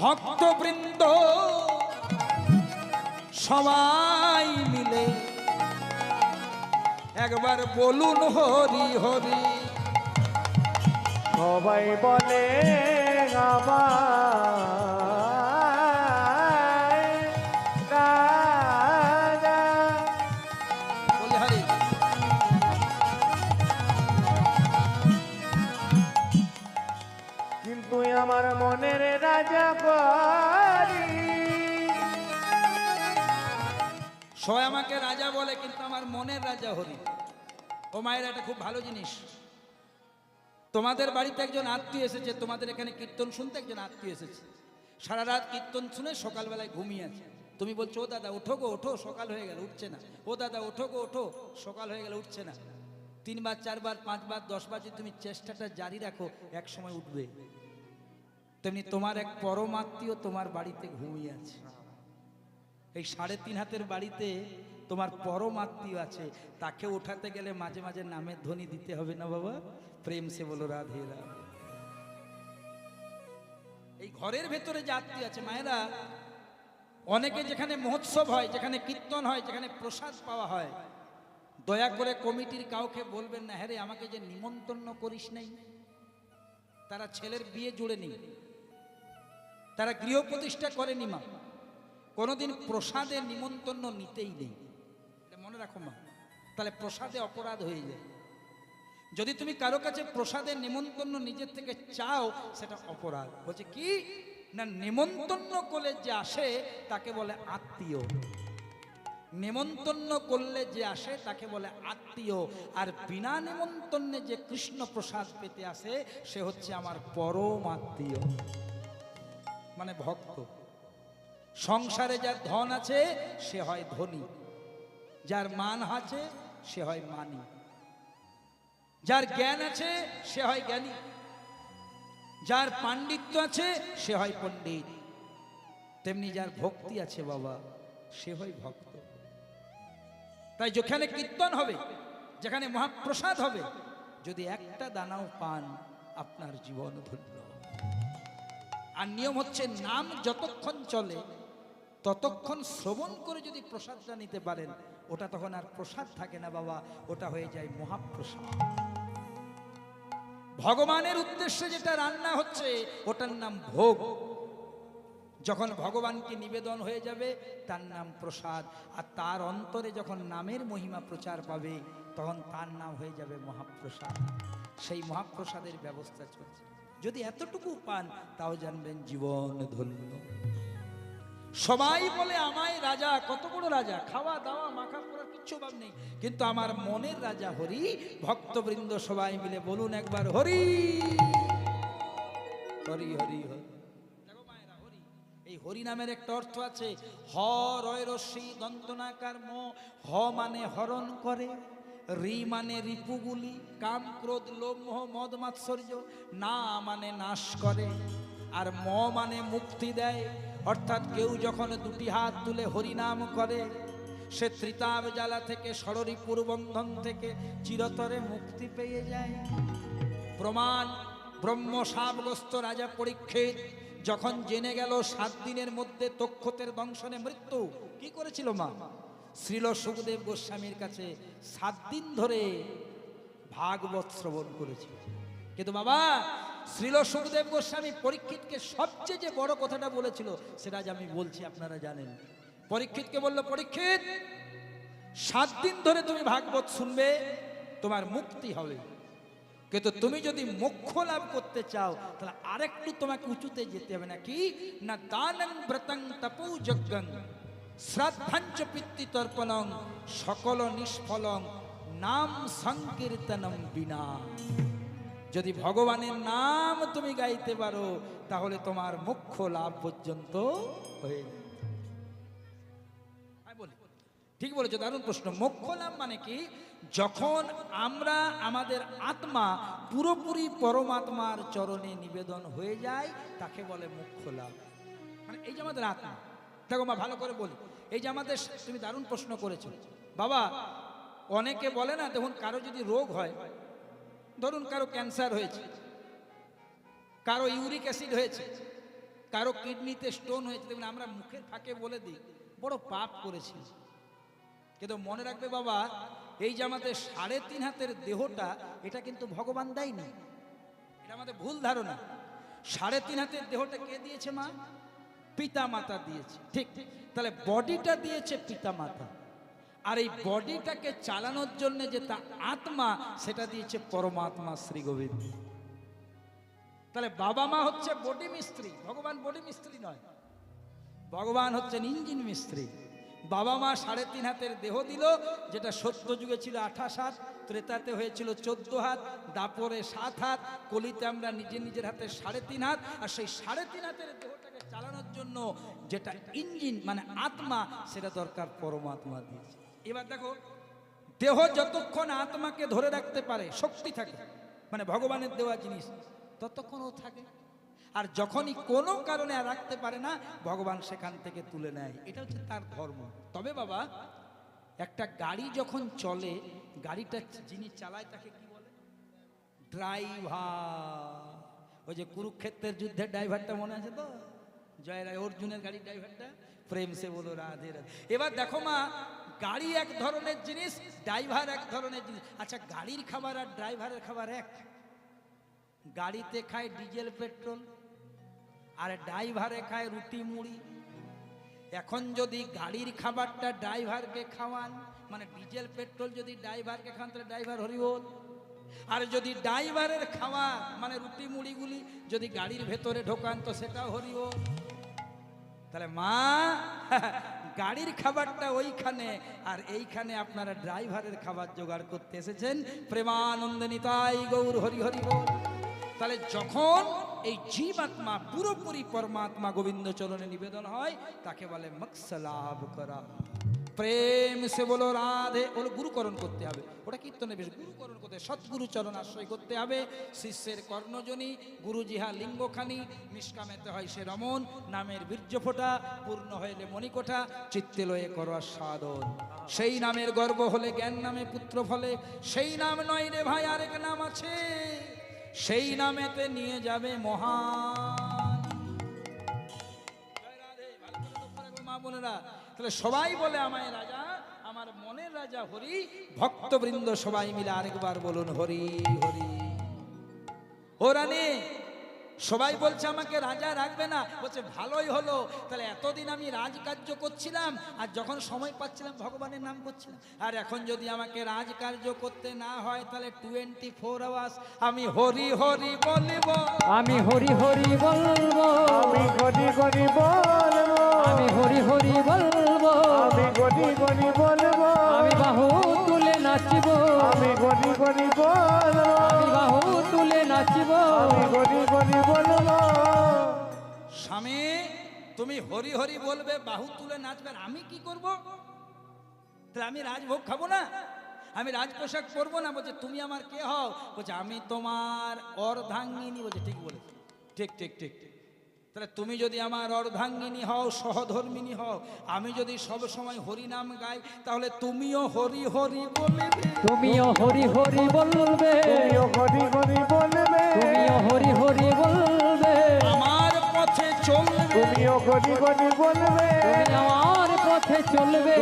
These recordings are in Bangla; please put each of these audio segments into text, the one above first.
ভক্তবৃন্দ সবাই মিলে একবার বলুন হরি হরি। সবাই বলে কিন্তু আমার মনের সবাই আমাকে রাজা বলে, কিন্তু আমার মনের রাজা হরি। ও মায়ের এটা খুব ভালো জিনিস। তোমাদের বাড়িতে একজন আত্মীয় এসেছে, তোমাদের এখানে কীর্তন শুনতে একজন আত্মীয় এসেছে। সারা রাত কীর্তন শুনে সকালবেলায় ঘুমিয়ে আছে। তুমি বলছো, ও দাদা, ওঠো গো, ওঠো, সকাল হয়ে গেল, উঠছে না। ও দাদা, ওঠো গো, ওঠো, সকাল হয়ে গেল, উঠছে না। তিনবার, চারবার, পাঁচবার, দশবার যদি তুমি চেষ্টাটা জারি রাখো, এক সময় উঠবে। তেমনি তোমার এক পরমাত্মীয় তোমার বাড়িতে ঘুমিয়ে আছে। এই সাড়ে তিন হাতের বাড়িতে তোমার পরম আত্মীয় আছে। তাকে ওঠাতে গেলে মাঝে মাঝে নামের ধ্বনি দিতে হবে না বাবা? প্রেম সে বলো রাধে এই ঘরের ভেতরে যে আত্মীয় আছে মায়েরা অনেকে যেখানে মহোৎসব হয় যেখানে কীর্তন হয় যেখানে প্রসাদ পাওয়া হয় দয়া করে কমিটির কাউকে বলবেন না হ্যাঁ রে, আমাকে যে নিমন্ত্রণ করিস নাই তারা ছেলের বিয়ে জুড়ে নি তারা গৃহ প্রতিষ্ঠা করেনি, মা। কোনোদিন প্রসাদে নিমন্ত্রণ নিতেই নেই। মনে রাখো, মা। তাহলে প্রসাদে অপরাধ হয়ে যায়। যদি তুমি কারও কাছে প্রসাদের নিমন্ত্রণ নিজের থেকে চাও, সেটা অপরাধ। বলছে, কি? না, নিমন্ত্রণ করলে যে আসে, তাকে বলে আত্মীয়। নিমন্ত্রণ করলে যে আসে, তাকে বলে আত্মীয়। আর বিনা নিমন্ত্রণে যে কৃষ্ণ প্রসাদ পেতে আসে, সে হচ্ছে আমার পরম আত্মীয়। মানে ভক্ত। সংসারে যার ধন আছে, সে হয় ধনী। যার মান আছে, সে হয় মানি। যার জ্ঞান আছে, সে হয় জ্ঞানী। যার পাণ্ডিত্য আছে, সে হয় পণ্ডিত। তেমনি যার ভক্তি আছে বাবা, সে হয় ভক্ত। তাই যেখানে কীর্তন হবে, যেখানে মহাপ্রসাদ হবে, যদি একটা দানাও পান, আপনার জীবন ধন্য। আর নিয়ম হচ্ছে নাম যতক্ষণ চলে, ততক্ষণ শ্রবণ করে যদি প্রসাদটা নিতে পারেন, ওটা তখন আর প্রসাদ থাকে না বাবা, ওটা হয়ে যায় মহাপ্রসাদ। ভগবানের উদ্দেশ্যে যেটা রান্না হচ্ছে, ওটার নাম ভোগ। যখন ভগবানকে নিবেদন হয়ে যাবে, তার নাম প্রসাদ। আর তার অন্তরে যখন নামের মহিমা প্রচার পাবে, তখন তার নাম হয়ে যাবে মহাপ্রসাদ। সেই মহাপ্রসাদের ব্যবস্থা চলছে। যদি এতটুকু পান, তাও জানবেন জীবন ধন্য। সবাই বলে, আমায় রাজা, কত বড় রাজা? খাওয়া, দাওয়া, মাখা করার কিচ্ছু ভাব নেই। কিন্তু আমার মনের রাজা হরি, ভক্তবৃন্দ সবাই মিলে বলুন একবার, হরি হরি হরি হরি। এই হরি নামের একটা অর্থ আছে, হ, রয়, রশ্মি, দন্তনাকার, ম। হ মানে হরণ করে। রি মানে রিপুগুলি, কাম, ক্রোধ লোমোহ মদ, মাৎসর্য, না মানে নাশ করে, আর ম মানে মুক্তি দেয়। অর্থাৎ কেউ যখন দুটি হাত তুলে হরিনাম করে, সে ত্রিতাব জ্বালা থেকে ষড়রিপুর বন্ধন থেকে চিরতরে মুক্তি পেয়ে যায়। প্রমাণ ব্রহ্ম সাবগ্রস্ত রাজা পরীক্ষিত, যখন জেনে গেল সাত দিনের মধ্যে তক্ষতের দংশনে মৃত্যু, কি করেছিল মা? শ্রীল সুখদেব গোস্বামীর কাছে সাত দিন ধরে ভাগবত শ্রবণ করেছে কিন্তু বাবা, শ্রীল সুখদেব গোস্বামী পরীক্ষিতকে সবচেয়ে যে বড় কথাটা বলেছিল, সেটা আজ আমি বলছি, আপনারা জানেন। পরীক্ষিতকে বলল, পরীক্ষিত, সাত দিন ধরে তুমি ভাগবত শুনবে, তোমার মুক্তি হবে। কিন্তু তুমি যদি মোক্ষ লাভ করতে চাও, তাহলে আরেকটু তোমাকে উঁচুতে যেতে হবে না কি না দানং ব্রতং তপৌ যজ্ঞং। শ্রাদ্ধাঞ্চ পিতৃ তর্পণং সকল নিষ্ফলং, নাম সংকীর্তনম বিনা। যদি ভগবানের নাম তুমি গাইতে পারো, তাহলে তোমার মুখ্য লাভ পর্যন্ত হয়ে বলি। ঠিক বলেছ, দারুণ প্রশ্ন। মোক্ষ লাভ মানে কি? যখন আমরা আমাদের আত্মা পুরোপুরি পরমাত্মার চরণে নিবেদন হয়ে যায়, তাকে বলে মোক্ষ লাভ। মানে এই যে আমাদের আত্মা দেখো মা, ভালো করে বলি। এই যে আমাদের তুমি দারুণ প্রশ্ন করেছ। বাবা, অনেকে বলে না, দেখুন, কারও যদি রোগ হয়, ধরুন কারও ক্যান্সার হয়েছে, কারও ইউরিক অ্যাসিড হয়েছে, কারও কিডনিতে স্টোন হয়েছে, দেখুন, আমরা মুখের ফাঁকে বলে দিই, বড় পাপ করেছি। কিন্তু মনে রাখবে বাবা, এই যে আমাদের সাড়ে তিন হাতের দেহটা, এটা কিন্তু ভগবান দেয়নি। এটা আমাদের ভুল ধারণা। সাড়ে তিন হাতের দেহটা কে দিয়েছে মা? পিতা মাতা দিয়েছে। ঠিক, তাহলে বডিটা দিয়েছে পিতা মাতা আর এই বডিটাকে চালানোর জন্য যে তা আত্মা, সেটা দিয়েছে পরমাত্মা শ্রী গোবিন্দ। তাহলে বাবা মা হচ্ছে বডি মিস্ত্রি, ভগবান বডি মিস্ত্রি নয়। ভগবান হচ্ছেন ইঞ্জিন মিস্ত্রি। বাবা মা সাড়ে তিন হাতের দেহ দিল, যেটা সত্য যুগে ছিল আঠাশ হাত, ত্রেতাতে হয়েছিল চোদ্দ হাত, দাপরে সাত হাত, কলিতে আমরা নিজের নিজের হাতে সাড়ে তিন হাত, আর সেই সাড়ে তিন হাতের দেহটাকে চালানোর জন্য যেটা ইঞ্জিন মানে আত্মা, সেটা দরকার পরমাত্মা দিয়েছে। এবার দেখো, দেহ যতক্ষণ আত্মাকে ধরে রাখতে পারে, শক্তি থাকে মানে ভগবানের দেওয়া জিনিস ততক্ষণ ও থাকে। আর যখনই কোনো কারণে রাখতে পারে না, ভগবান সেখান থেকে তুলে নেয়। এটা হচ্ছে তার ধর্ম। তবে বাবা, একটা গাড়ি যখন চলে, গাড়িটা যিনি চালায় তাকে কি বলে? ড্রাইভার ওই যে কুরুক্ষেত্রের যুদ্ধের ড্রাইভারটা মনে আছে তো? জয় রায়, অর্জুনের গাড়ির ড্রাইভারটা? প্রেম সে বলো, রাধে রাধে। এবার দেখো মা, গাড়ি এক ধরনের জিনিস, ড্রাইভার এক ধরনের জিনিস। আচ্ছা গাড়ির খাবার আর ড্রাইভারের খাবার এক। গাড়িতে খায় ডিজেল, পেট্রোল, আর ড্রাইভারে খায় রুটি, মুড়ি। এখন যদি গাড়ির খাবারটা ড্রাইভারকে খাওয়ান মানে ডিজেল, পেট্রোল যদি ড্রাইভারকে খান তাহলে ড্রাইভার হরিবোল আর যদি ড্রাইভারের খাওয়া মানে রুটি, মুড়িগুলি যদি গাড়ির ভেতরে ঢোকান, তো সেটাও হরিবোল তাহলে মা, গাড়ির খাবারটা ওইখানে, আর এইখানে আপনারা ড্রাইভারের খাবার জোগাড় করতে এসেছেন। প্রেমানন্দে নিতাই গৌর হরি হরি তাহলে যখন এই জীবাত্মা পুরোপুরি পরমাত্মা গোবিন্দ চরণে নিবেদন হয়, তাকে বলে মকসলাভ করা। প্রেম সে বলো, রাধে ওগুলো গুরুকরণ করতে হবে। ওটা কীর্তনে বেশ, গুরুকরণ করতে সৎগুরু চরণ আশ্রয় করতে হবে। শিষ্যের কর্ণজনী, গুরু জিহা লিঙ্গখানি, নিষ্কামেতে হয় সে রমন নামের বীর্য ফোঁটা, পূর্ণ হইলে মণিকোঠা চিত্তে লয়ে করো সাধন সেই নামের গর্ব হলে জ্ঞান নামে পুত্র ফলে। সেই নাম নয় রে ভাই, আরেক নাম আছে। সেই নামেতে নিয়ে যাবে মহান। মা বোনেরা। তাহলে সবাই বলে আমায় রাজা আমার মনের রাজা হরি ভক্তবৃন্দ সবাই মিলে আরেকবার বলুন হরি হরি। ও রানী সবাই বলছে আমাকে রাজা রাখবে না বলছে ভালোই হলো তাহলে এতদিন আমি রাজকার্য করছিলাম আর যখন সময় পাচ্ছিলাম ভগবানের নাম করছিলাম আর এখন যদি আমাকে রাজকার্য করতে না হয় তাহলে টোয়েন্টি ফোর আওয়ার্স আমি হরি হরি বলব। আমি হরি হরি বলব। আমি গনি গনি বলব। আমি হরি হরি বলব। গনি গনি আমি বাহু তুলে নাচিব। গনি গনি বলব স্বামী তুমি হরি হরি বলবে বাহু তুলে নাচবে আর আমি কি করব? তাহলে আমি রাজভোগ খাব না? আমি রাজ পোশাক পরবো না? বলছে তুমি আমার কে হও? বলছে আমি তোমার অর্ধাঙ্গিনী। বলছে ঠিক বলেছে। ঠিক ঠিক ঠিক ঠিক। তাহলে তুমি যদি আমার অর্ধাঙ্গিনী হও সহধর্মিনী হও আমি যদি সব সময় হরি নাম গাই তাহলে তুমিও হরি হরি বলবে। তুমিও হরি হরি বলবে। তুমিও গনি গনি বলবে। তুমিও হরি হরি বলবে। আমার পথে চলবে। তুমিও গনি গনি বলবে। আমার পথে চলবে।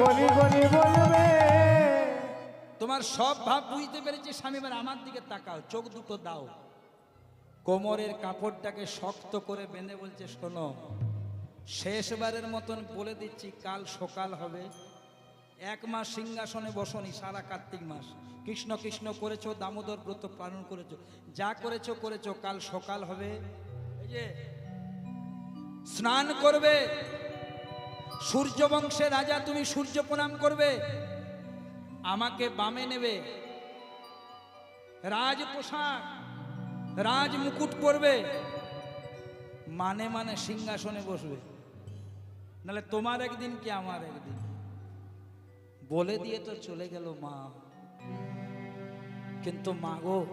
গনি গনি বলবে। তোমার সব ভাব বুঝতে পেরেছি স্বামী এবার আমার দিকে তাকাও চোখ দুটো দাও। কোমরের কাপড়টাকে শক্ত করে বেঁধে বলছে, শোনো, শেষবারের মতন বলে দিচ্ছি, কাল সকাল হবে। এক মাস সিংহাসনে বসনি, সারা কার্তিক মাস। কৃষ্ণ কৃষ্ণ করেছ, দামোদর ব্রত পালন করেছ। যা করেছ করেছ, কাল সকাল হবে। এই যে, স্নান করবে। সূর্য বংশের রাজা, তুমি সূর্য প্রণাম করবে। আমাকে বামে নেবে। রাজ রাজ মুকুট পরবে মানে মানে সিংহাসনে বসবে। নাহলে তোমার একদিন কি আমার একদিন? বলে দিয়ে তো চলে গেল মা। কিন্তু মাগো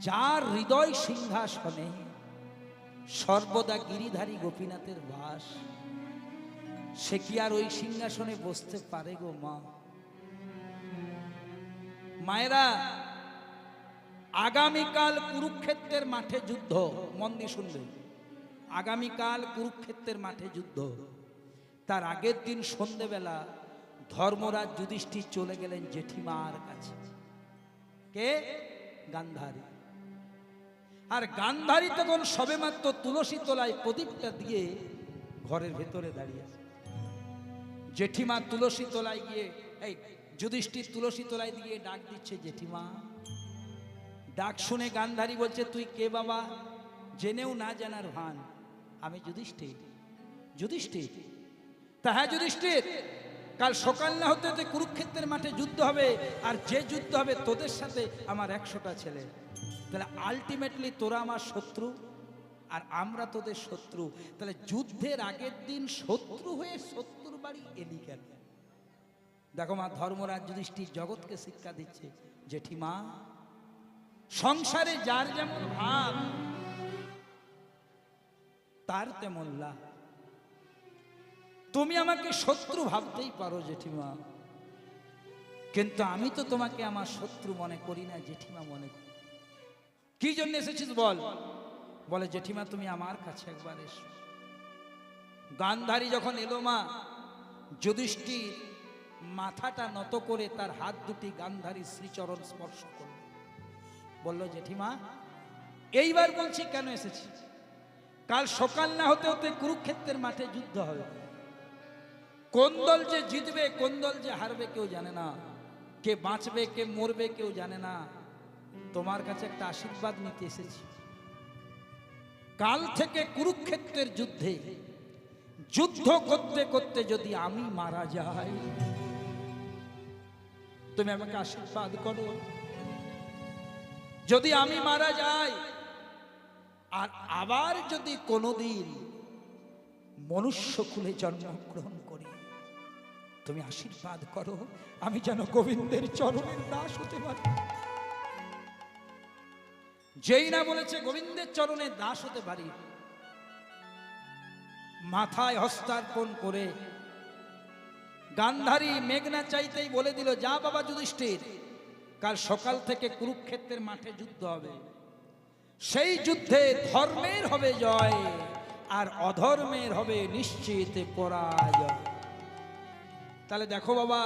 যার হৃদয় সিংহাসনে, সর্বদা গিরিধারী গোপীনাথের বাস, সে কি আর ওই সিংহাসনে বসতে পারে গো মা? মায়েরা আগামীকাল কুরুক্ষেত্রের মাঠে যুদ্ধ। মন দিয়ে শুনবে। আগামীকাল কুরুক্ষেত্রের মাঠে যুদ্ধ। তার আগের দিন সন্ধেবেলা ধর্মরাজ যুধিষ্ঠির চলে গেলেন জেঠিমার কাছে। কে? গান্ধারী। আর গান্ধারী তখন সবেমাত্র তুলসী তলায় প্রদীপটা দিয়ে ঘরের ভেতরে দাঁড়িয়ে আছে। জেঠিমা তুলসী তলায় গিয়ে, এই যুধিষ্ঠির তুলসী তলায় দিয়ে ডাক দিচ্ছে, জেঠিমা ডাক শুনে গান্ধারী বলছে, তুই কে বাবা? জেনেও না জানার ভান। আমি যুধিষ্ঠির যুধিষ্ঠির। তা হ্যাঁ যুধিষ্ঠির, কাল সকাল না হতে হতে কুরুক্ষেত্রের মাঠে যুদ্ধ হবে, আর যে যুদ্ধ হবে তোদের সাথে আমার একশোটা ছেলে। তাহলে আলটিমেটলি তোরা আমার শত্রু, আর আমরা তোদের শত্রু। তাহলে যুদ্ধের আগের দিন শত্রু হয়ে শত্রুর বাড়ি এলি কেন? দেখো মা, ধর্মরাজ যুধিষ্ঠির জগৎকে শিক্ষা দিচ্ছে, জেঠিমা সংসারে যার যেমন ভাব, তার তেমন লাভ। তুমি আমাকে শত্রু ভাবতেই পারো, জেঠিমা। কিন্তু আমি তো তোমাকে আমার শত্রু মনে করি না, জেঠিমা মনে করি। কি জন্য এসেছিস বল? বলে, জেঠিমা, তুমি আমার কাছে একবার এসো। গান্ধারী যখন এলো মা, যুধিষ্ঠির মাথাটা নত করে তার হাত দুটি গান্ধারী শ্রীচরণ স্পর্শ করল। বলল, জেঠিমা, এইবার বলছি কেন এসেছি? কাল সকাল না হতে হতে কুরুক্ষেত্রের মাঠে যুদ্ধ হবে। কোন দল যে জিতবে, কোন দল যে হারবে কেউ জানে না। কে বাঁচবে, কে মরবে কেউ জানে না। তোমার কাছে একটা আশীর্বাদ নিতে এসেছি। কাল থেকে কুরুক্ষেত্রের যুদ্ধে, যুদ্ধ করতে করতে যদি আমি মারা যাই, তুমি আমাকে আশীর্বাদ করো। যদি আমি মারা যাই, আর আবার যদি কোনোদিন মনুষ্য কুলে জন্মগ্রহণ করি, তুমি আশীর্বাদ করো, আমি যেন গোবিন্দের চরণের দাস হতে পারি। যেই না বলেছে গোবিন্দের চরণে দাস হতে পারি, মাথায় হস্তার্পণ করে গান্ধারী মেঘনা চাইতেই বলে দিল, যা বাবা যুধিষ্ঠির কাল সকাল থেকে কুরুক্ষেত্রের মাঠে যুদ্ধ হবে। সেই যুদ্ধে ধর্মের হবে জয়, আর অধর্মের হবে নিশ্চিত পরাজয়। তাহলে দেখো বাবা,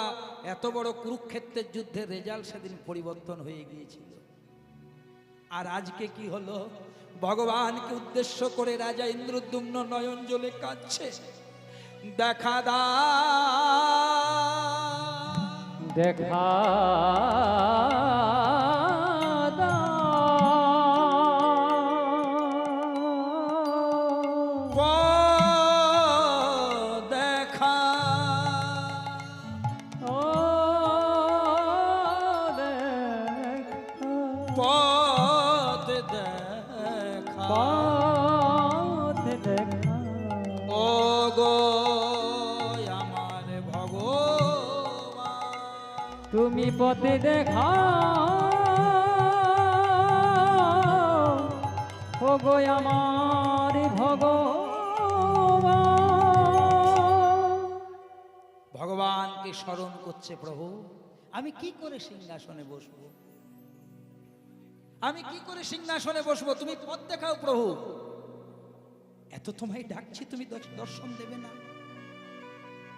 এত বড় কুরুক্ষেত্রের যুদ্ধের রেজাল্ট সেদিন পরিবর্তন হয়ে গিয়েছিল। আর আজকে কি হলো? ভগবানকে উদ্দেশ্য করে রাজা ইন্দ্রদ্যুম্ন নয়ন জলে কাঁদছে। দেখা দা দেখা তুমি পথে দেখা ও গো আমার ভগবান। ভগবানকে স্মরণ করছে প্রভু, আমি কি করে সিংহাসনে বসবো? আমি কি করে সিংহাসনে বসবো? তুমি পথ দেখাও প্রভু। এত তোমায় ডাকছি, তুমি দর্শ- দর্শন দেবে না।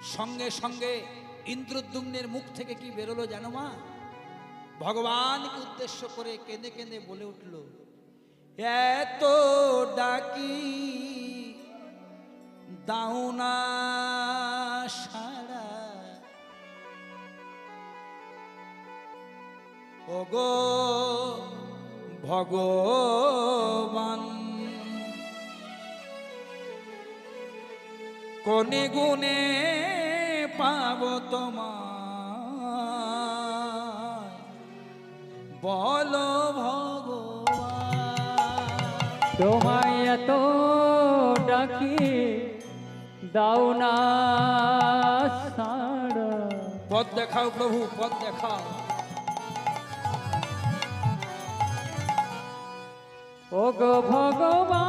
সঙ্গে সঙ্গে ইন্দ্রদ্যুম্নের মুখ থেকে কি বেরোলো জানো মা? ভগবানকে উদ্দেশ্য করে কেঁদে কেঁদে বলে উঠল, এত ডাকি দাও না সারা ওগো ভগবান, কোনে গুনে পাব তোমার বলো ভগবান। তোমায় এত ডাকি দাও না পথ দেখাও প্রভু পথ দেখাও। ও গো ভগবান।